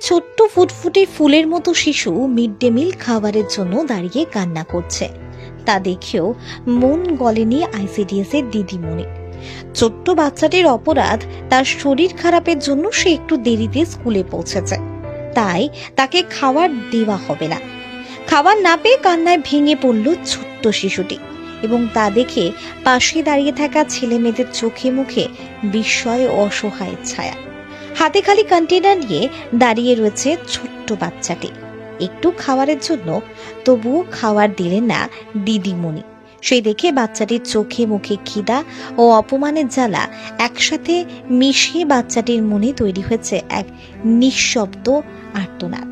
ছোট্ট ফুটফুটে ফুলের মতো শিশু মিড ডে মিল খাবারের জন্য দাঁড়িয়ে কান্না করছে। তা দেখেও মন গলেনি আইসিডিএস এর দিদিমণি। ছোট্ট বাচ্চাটির অপরাধ তার শরীর খারাপের জন্য সে একটু দেরিতে স্কুলে পৌঁছেছে। তাই তাকে খাবার দেওয়া হবে না। খাবার না পেয়ে কান্নায় ভেঙে পড়ল ছোট্ট শিশুটি এবং তা দেখে পাশে দাঁড়িয়ে থাকা ছেলে মেয়েদের চোখে মুখে বিস্ময় ও অসহায়ের ছায়া। হাতে খালি কন্টেনার নিয়ে দাঁড়িয়ে রয়েছে ছোট্ট বাচ্চাটি। একটু খাবারের জন্য তবুও খাওয়ার দিলেন না দিদিমণি। সেই দেখে বাচ্চাটির চোখে মুখে খিদা ও অপমানের জ্বালা একসাথে মিশিয়ে বাচ্চাটির মনে তৈরি হয়েছে এক নিঃশব্দ আর্তনাদ।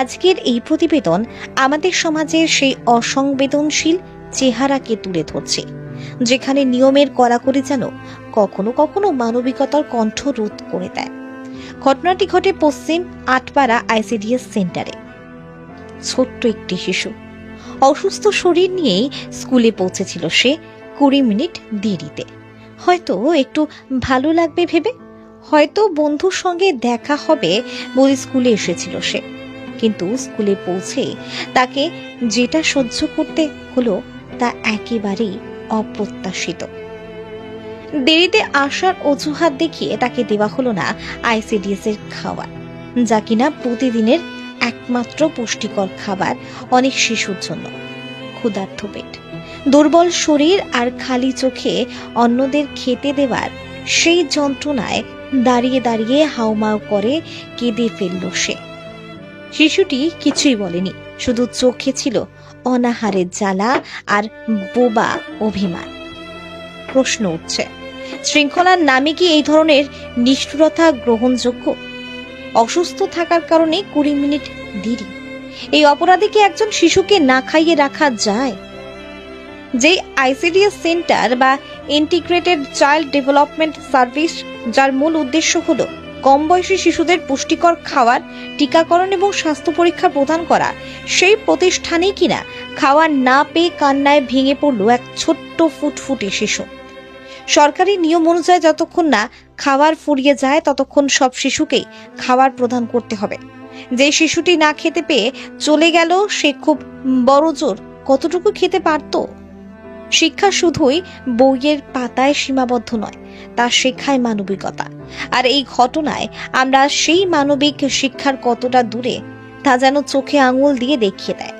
আজকের এই প্রতিবেদন আমাদের সমাজের সেই অসংবেদনশীল চেহারাকে তুলে ধরছে, যেখানে নিয়মের কড়াকড়ি যেন কখনো কখনো মানবিকতার কণ্ঠ রোধ করে দেয়। ঘটনাটি ঘটে পশ্চিম আটপাড়া আইসিডিএস সেন্টারে। ছোট্ট একটি শিশু। অসুস্থ শরীর নিয়েই স্কুলে পৌঁছেছিল সে কুড়ি মিনিট দেরিতে। হয়তো একটু ভালো লাগবে ভেবে, হয়তো বন্ধুর সঙ্গে দেখা হবে বলে স্কুলে এসেছিল সে। কিন্তু স্কুলে পৌঁছে তাকে যেটা সহ্য করতে হলো তা একেবারেই অপ্রত্যাশিত। দেরিতে আসার অজুহাত দেখিয়ে তাকে দেওয়া হলো না আইসিডিএস এর খাবার যা কিনা প্রতিদিনের একমাত্র পুষ্টিকর খাবার অনেক শিশুর জন্য। ক্ষুধার্থ পেট। দুর্বল শরীর আর খালি চোখে অন্যদের খেতে দেওয়ার সেই যন্ত্রণায় দাঁড়িয়ে দাঁড়িয়ে হাউমাউ করে কেঁদে ফেলল সে। শিশুটি কিছুই বলেনি, শুধু চোখে ছিল অনাহারের জ্বালা আর বোবা অভিমান। প্রশ্ন উঠছে শৃঙ্খলার নামে কি এই ধরনের নিষ্ঠুরতা গ্রহণযোগ্য? অসুস্থ থাকার কারণে কুড়ি মিনিট দেরি। এই অপরাধে কি একজন শিশুকে না খাইয়ে রাখা যায়? যেই আইসিডিএস সেন্টার বা ইন্টিগ্রেটেড চাইল্ড ডেভেলপমেন্ট সার্ভিস, যার মূল উদ্দেশ্য হল কম বয়সী শিশুদের পুষ্টিকর খাওয়ার, টিকাকরণ এবং স্বাস্থ্য পরীক্ষা প্রদান করা, সেই প্রতিষ্ঠানেই কিনা খাবার না পেয়ে কান্নায় ভেঙে পড়ল এক ছোট্ট ফুটফুটে শিশু। সরকারি নিয়ম অনুযায়ী যতক্ষণ না খাবার ফুরিয়ে যায়, ততক্ষণ সব শিশুকেই খাবার প্রদান করতে হবে। যে শিশুটি না খেতে পেয়ে চলে গেল, সে খুব বড় জোর। কতটুকু খেতে পারত? শিক্ষা শুধুই বইয়ের পাতায় সীমাবদ্ধ নয়, তা শেখায় মানবিকতা। আর এই ঘটনায় আমরা সেই মানবিক শিক্ষার কতটা দূরে, তা যেন চোখে আঙুল দিয়ে দেখিয়ে দেয়।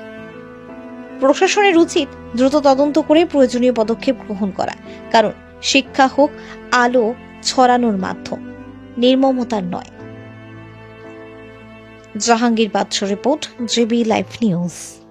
প্রশাসনের উচিত দ্রুত তদন্ত করে প্রয়োজনীয় পদক্ষেপ গ্রহণ করা, কারণ শিক্ষা হোক আলো ছড়ানোর মাধ্যম নির্মমতার নয়। Jahangir Badsha report GB live news.